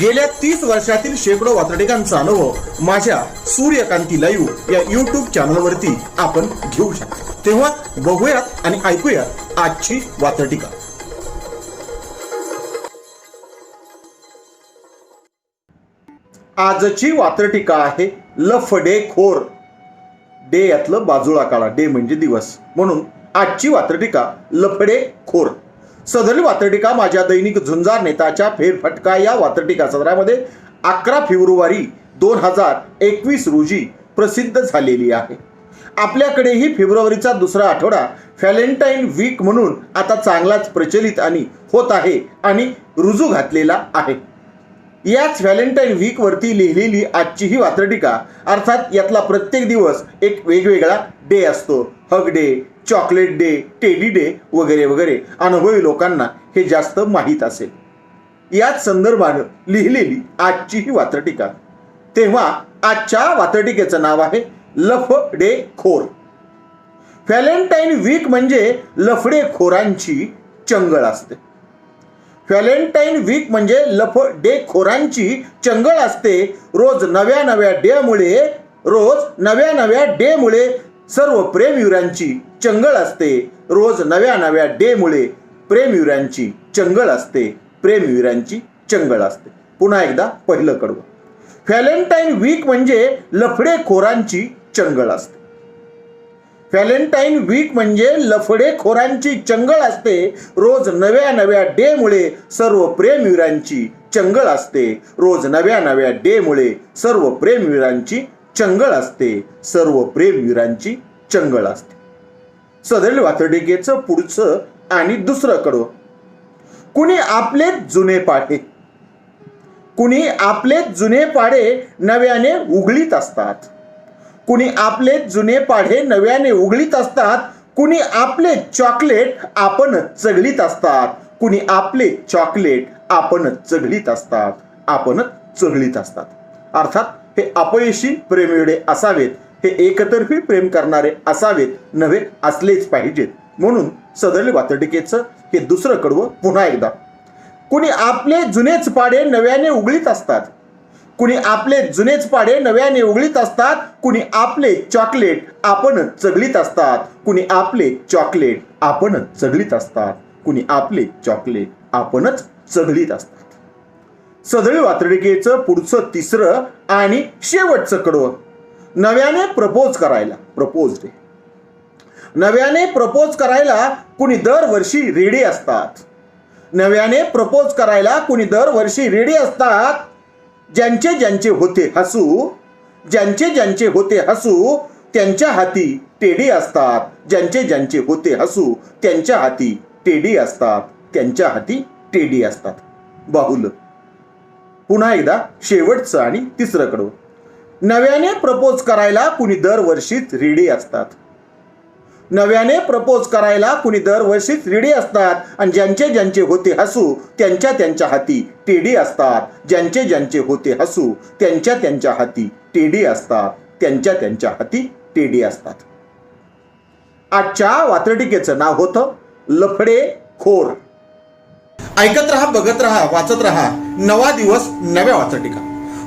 गेल्या तीस वर्षातील शेकडो वातडिकांचा अनुभव माझ्या सूर्यकांती लाईव्ह या युट्यूब चॅनलवरती आपण घेऊ शकता. तेव्हा बघूयात आणि ऐकूयात आजची वातडिका आजची वात्रटिका आहे लफडे खोर. डे यातलं बाजूला काढा. डे म्हणजे दिवस. म्हणून आजची वात्रटिका लफडे खोर. सदरी वात्रटिका माझ्या दैनिक झुंजार नेताच्या फेरफटका या वात्रटिका सदरामध्ये अकरा फेब्रुवारी दोन हजार एकवीस रोजी प्रसिद्ध झालेली आहे. आपल्याकडेही फेब्रुवारीचा दुसरा आठवडा व्हॅलेंटाईन वीक म्हणून आता चांगलाच प्रचलित आणि होत आहे आणि रुजू घातलेला आहे. याच व्हॅलेंटाईन वीकवरती लिहिलेली आजची ही वात्रटिका अर्थात यातला प्रत्येक दिवस एक वेगवेगळा डे असतो. Hug day chocolate day teddy day वगैरे वगैरे अनुभवी लोकांना हे जास्त माहीत असेल. याच संदर्भानं लिहिलेली आजची ही वात्रटिका. तेव्हा आजच्या वात्रटिकेचं नाव आहे लफ डे खोर. व्हॅलेंटाईन वीक म्हणजे लफडेखोरांची चंगळ असते. व्हॅलेंटाईन वीक म्हणजे लफ डे खोरांची चंगळ असते. रोज नव्या नव्या डेमुळे रोज नव्या नव्या डेमुळे सर्व प्रेमयुरांची चंगळ असते. रोज नव्या नव्या डेमुळे प्रेमयुरांची चंगळ असते. प्रेमयुरांची चंगळ असते. पुन्हा एकदा पहिलं कडवं. व्हॅलेंटाईन वीक म्हणजे लफडेखोरांची चंगळ असते. व्हॅलेंटाईन वीक म्हणजे लफडेखोरांची चंगळ असते. रोज नव्या नव्या डेमुळे सर्व प्रेमवीरांची चंगळ असते. रोज नव्या नव्या डेमुळे सर्व प्रेमवीरांची चंगळ असते. सर्व प्रेमवीरांची चंगळ असते. सदैल वातडिकेचं पुढचं आणि दुसरं कडवं कुणी आपले जुने पाढे. कुणी आपले जुने पाढे नव्याने उघडीत असतात. कुणी आपले जुने पाढे नव्याने उघडीत असतात. कुणी आपले चॉकलेट आपण चघळीत असतात. कुणी आपले चॉकलेट आपण चघळीत असतात. आपण चघळीत असतात. अर्थात हे अपयशी प्रेमिळे असावेत. हे एकतर्फी प्रेम करणारे असावेत. नव्हे असलेच पाहिजेत. म्हणून सदरील वातडिकेचं हे दुसरं कडवं पुन्हा एकदा. कुणी आपले जुनेच पाडे नव्याने उघडीत असतात. कुणी आपले जुनेच पाडे नव्याने उघडीत असतात. कुणी आपले चॉकलेट आपण चगलीत असतात. कुणी आपले चॉकलेट आपण चगलीत असतात. कुणी आपले चॉकलेट आपणच चगलीत असतात. सदळी वातडिकेचं पुढचं तिसरं आणि शेवटचं कडवं. नव्याने प्रपोज करायला प्रपोज डे नव्याने प्रपोज करायला कुणी दरवर्षी रेडी असतात. नव्याने प्रपोज करायला कुणी दरवर्षी रेडी असतात. ज्यांचे ज्यांचे होते हसू ज्यांचे ज्यांचे होते हसू त्यांच्या हाती टेडी असतात. ज्यांचे ज्यांचे होते हसू त्यांच्या हाती टेडी असतात. त्यांच्या हाती टेडी असतात. बाहुलं. पुन्हा एकदा शेवटचं आणि तिसरं कडवं नव्याने प्रपोज करायला कुणी दरवर्षीच रेडी असतात. नव्याने प्रपोज करायला कुणी दरवर्षीच रेडी असतात आणि ज्यांचे ज्यांचे होते हसू त्यांच्या त्यांच्या हाती टेडी असतात. ज्यांचे ज्यांचे होते हसू त्यांच्या त्यांच्या हाती टेडी असतात. त्यांच्या त्यांच्या हाती टेडी असतात. आजच्या वात्रटिकेचं नाव होतं लफडे खोर. ऐकत राहा बघत राहा वाचत राहा. नवा दिवस नव्या वाचटिका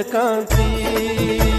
सूर्यकांती सूर्यकांती